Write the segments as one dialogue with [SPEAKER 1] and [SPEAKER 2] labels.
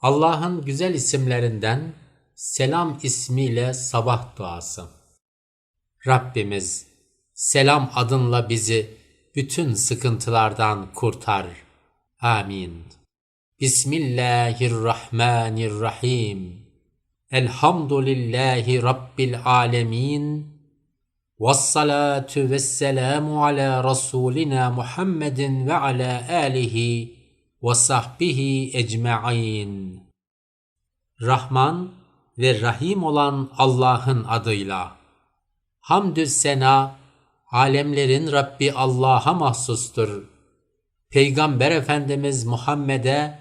[SPEAKER 1] Allah'ın güzel isimlerinden Selam ismiyle sabah duası. Rabbimiz selam adınla bizi bütün sıkıntılardan kurtar. Amin. Bismillahirrahmanirrahim. Elhamdülillahi Rabbil alemin. Vessalatu vesselamu ala Rasulina Muhammedin ve ala alihi ve sahbihi ecma'in. Rahman ve Rahim olan Allah'ın adıyla. Hamdü sena, alemlerin Rabbi Allah'a mahsustur. Peygamber Efendimiz Muhammed'e,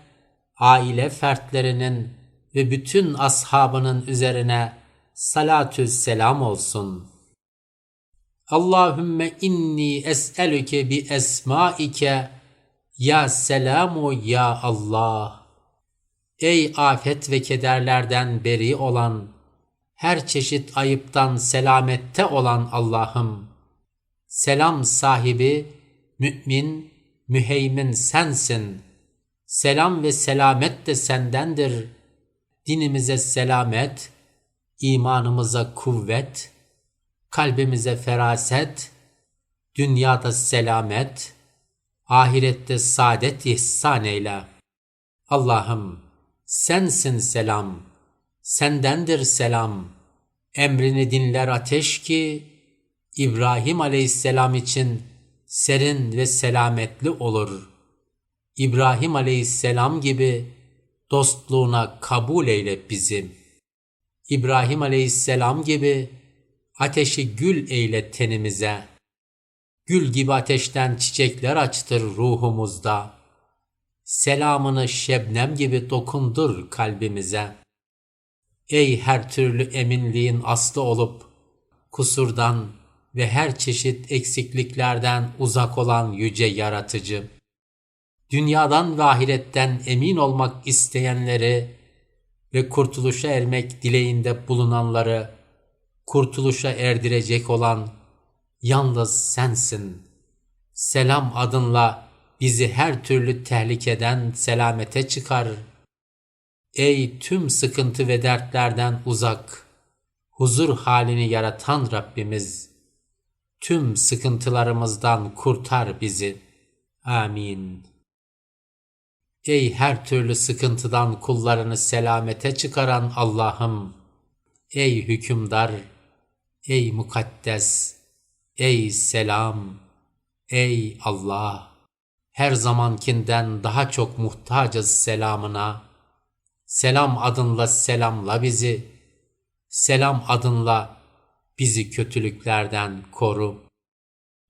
[SPEAKER 1] aile fertlerinin ve bütün ashabının üzerine salatü selam olsun. Allahümme inni es'elüke bi esmaike ya selamu ya Allah. Ey afet ve kederlerden beri olan, her çeşit ayıptan selamette olan Allah'ım, selam sahibi, mümin, müheymin sensin. Selam ve selamet de sendendir. Dinimize selamet, imanımıza kuvvet, kalbimize feraset, dünyada selamet, ahirette saadet ihsan eyle. Allah'ım, Sensin selam, sendendir selam. Emrini dinler ateş ki, İbrahim aleyhisselam için serin ve selametli olur. İbrahim aleyhisselam gibi dostluğuna kabul eyle bizi. İbrahim aleyhisselam gibi ateşi gül eyle tenimize. Gül gibi ateşten çiçekler açtır ruhumuzda.'' selamını şebnem gibi dokundur kalbimize. Ey her türlü eminliğin aslı olup, kusurdan ve her çeşit eksikliklerden uzak olan yüce yaratıcı, dünyadan ve ahiretten emin olmak isteyenleri ve kurtuluşa ermek dileğinde bulunanları kurtuluşa erdirecek olan yalnız sensin. Selam adınla bizi her türlü tehlikeden selamete çıkar. Ey tüm sıkıntı ve dertlerden uzak, huzur halini yaratan Rabbimiz, tüm sıkıntılarımızdan kurtar bizi. Amin. Ey her türlü sıkıntıdan kullarını selamete çıkaran Allah'ım, ey hükümdar, ey mukaddes, ey selam, ey Allah her zamankinden daha çok muhtacız selamına. Selam adınla selamla bizi. Selam adınla bizi kötülüklerden koru.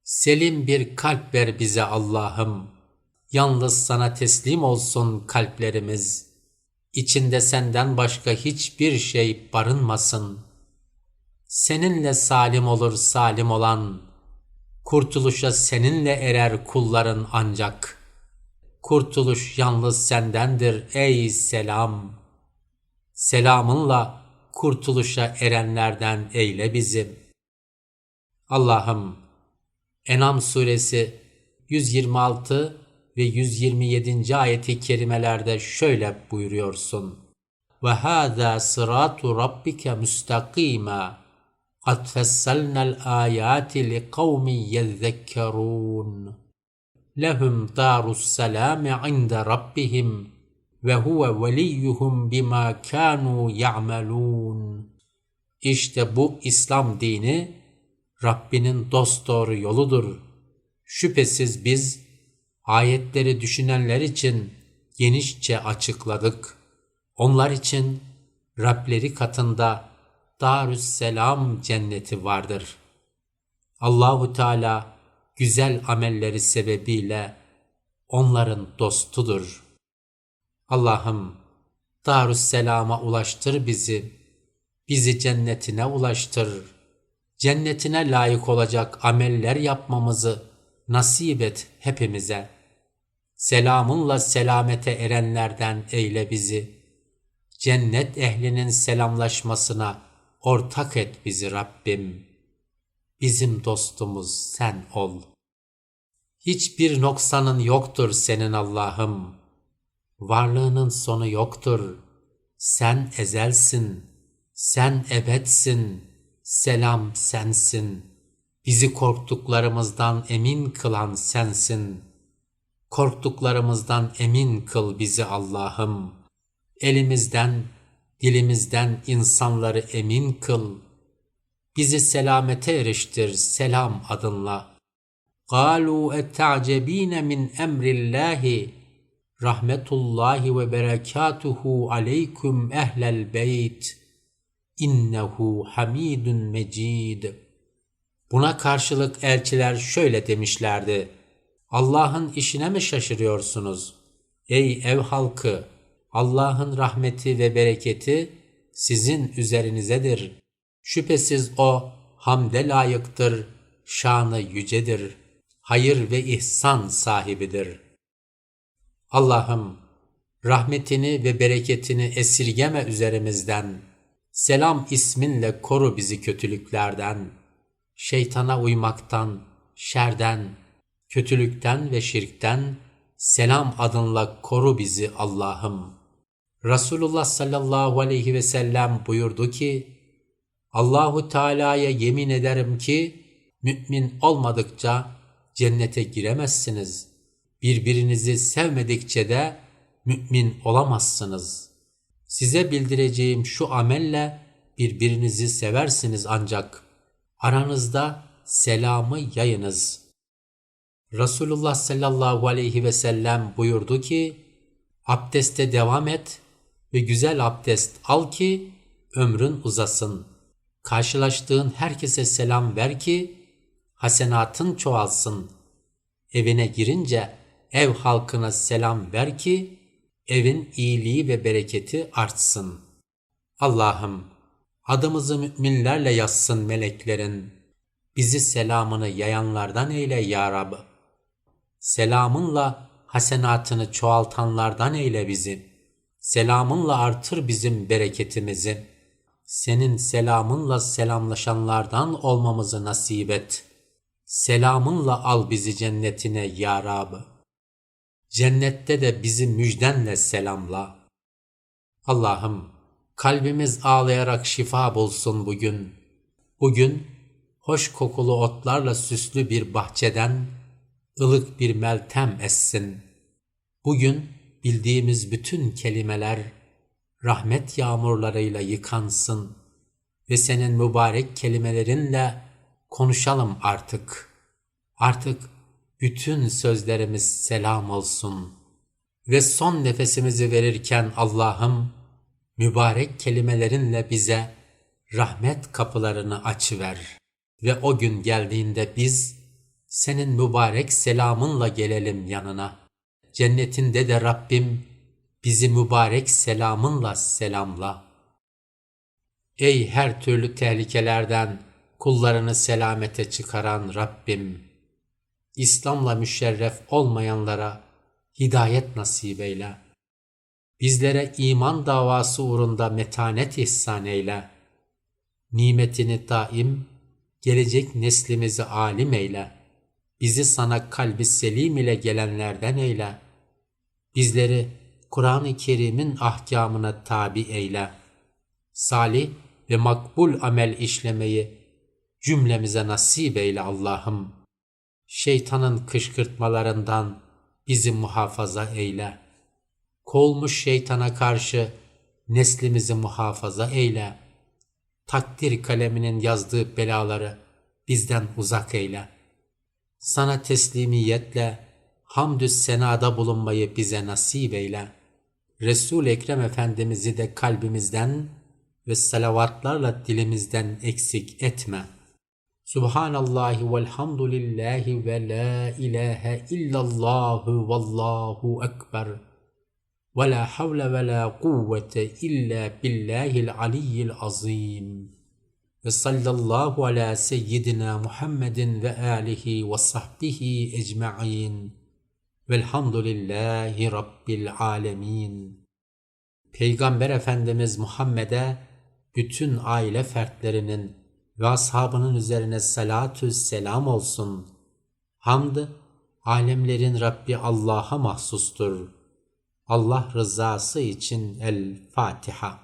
[SPEAKER 1] Selim bir kalp ver bize Allah'ım. Yalnız sana teslim olsun kalplerimiz. İçinde senden başka hiçbir şey barınmasın. Seninle salim olur salim olan, Kurtuluşa seninle erer kulların ancak. Kurtuluş yalnız sendendir ey selam. Selamınla kurtuluşa erenlerden eyle bizi. Allah'ım Enam suresi 126 ve 127. ayeti kerimelerde şöyle buyuruyorsun. Ve hâzâ sırâtu rabbike müstakîmâ قد فصلنا الآيات لقوم يذكرون لهم دار السلام عند ربهم وهو وليهم بما كانوا يعملون İşte bu İslam dini Rabbinin dosdoğru yoludur. Şüphesiz biz ayetleri düşünenler için genişçe açıkladık. Onlar için Rableri katında Darüsselam cenneti vardır. Allahu Teala güzel amelleri sebebiyle onların dostudur. Allah'ım Darüsselam'a ulaştır bizi, bizi cennetine ulaştır. Cennetine layık olacak ameller yapmamızı nasip et hepimize. Selamınla selamete erenlerden eyle bizi. Cennet ehlinin selamlaşmasına Ortak et bizi Rabbim. Bizim dostumuz sen ol. Hiçbir noksanın yoktur senin Allah'ım. Varlığının sonu yoktur. Sen ezelsin. Sen ebedsin. Selam sensin. Bizi korktuklarımızdan emin kılan sensin. Korktuklarımızdan emin kıl bizi Allah'ım. Elimizden, dilimizden insanları emin kıl. Bizi selamete eriştir selam adınla. قَالُوا اَتَّعْجَب۪ينَ مِنْ اَمْرِ اللّٰهِ rahmetullahi ve berekatuhu aleykum ehlel beyt innehu hamidun mecid. Buna karşılık elçiler şöyle demişlerdi. Allah'ın işine mi şaşırıyorsunuz? Ey ev halkı! Allah'ın rahmeti ve bereketi sizin üzerinizedir. Şüphesiz O hamde layıktır, şanı yücedir, hayır ve ihsan sahibidir.'' Allah'ım rahmetini ve bereketini esirgeme üzerimizden. Selam isminle koru bizi kötülüklerden. Şeytana uymaktan, şerden, kötülükten ve şirkten selam adınla koru bizi Allah'ım. Resulullah sallallahu aleyhi ve sellem buyurdu ki, Allahu Teala'ya yemin ederim ki mümin olmadıkça cennete giremezsiniz.'' Birbirinizi sevmedikçe de mümin olamazsınız. Size bildireceğim şu amelle birbirinizi seversiniz ancak aranızda selamı yayınız. Resulullah sallallahu aleyhi ve sellem buyurdu ki, abdeste devam et ve güzel abdest al ki ömrün uzasın. Karşılaştığın herkese selam ver ki hasenatın çoğalsın. Evine girince ev halkına selam ver ki evin iyiliği ve bereketi artsın. Allah'ım adımızı müminlerle yazsın meleklerin. Bizi selamını yayanlardan eyle ya Rab. Selamınla hasenatını çoğaltanlardan eyle bizi. Selamınla artır bizim bereketimizi. Senin selamınla selamlaşanlardan olmamızı nasip et. Selamınla al bizi cennetine ya Rab.'' Cennette de bizi müjdenle selamla. Allah'ım kalbimiz ağlayarak şifa bulsun bugün. Bugün hoş kokulu otlarla süslü bir bahçeden ılık bir meltem essin. Bugün bildiğimiz bütün kelimeler rahmet yağmurlarıyla yıkansın ve senin mübarek kelimelerinle konuşalım artık. Artık bütün sözlerimiz selam olsun. Ve son nefesimizi verirken Allah'ım mübarek kelimelerinle bize rahmet kapılarını açıver. Ve o gün geldiğinde biz senin mübarek selamınla gelelim yanına. Cennetinde de Rabbim bizi mübarek selamınla selamla. Ey her türlü tehlikelerden kullarını selamete çıkaran Rabbim! İslam'la müşerref olmayanlara hidayet nasip eyle. Bizlere iman davası uğrunda metanet ihsan eyle. Nimetini daim, gelecek neslimizi alim eyle. Bizi sana kalbi selim ile gelenlerden eyle. Bizleri Kur'an-ı Kerim'in ahkamına tabi eyle. Salih ve makbul amel işlemeyi cümlemize nasip eyle Allah'ım şeytanın kışkırtmalarından bizi muhafaza eyle. Kolmuş şeytana karşı neslimizi muhafaza eyle. Takdir kaleminin yazdığı belaları bizden uzak eyle. Sana teslimiyetle hamdü senada bulunmayı bize nasip eyle. resul Ekrem Efendimiz'i de kalbimizden ve salavatlarla dilimizden eksik etme.'' Subhanallahi velhamdülillahi ve la ilahe illallahu vallahu ekber. Ve la havle ve la kuvvete illa billahil aliyyil azim. Ve sallallahu ala seyyidina Muhammedin ve alihi ve sahbihi ecma'in. Velhamdülillahi Rabbil alemin. Peygamber Efendimiz Muhammed'e bütün aile fertlerinin ve ashabının üzerine salatü selam olsun. Hamd, alemlerin Rabbi Allah'a mahsustur. Allah rızası için El Fatiha.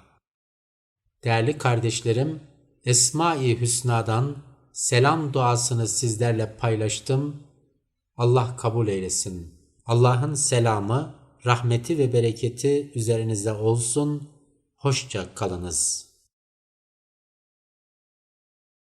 [SPEAKER 1] Değerli kardeşlerim, Esma-i Hüsna'dan selam duasını sizlerle paylaştım. Allah kabul eylesin. Allah'ın selamı, rahmeti ve bereketi üzerinize olsun. Hoşça kalınız.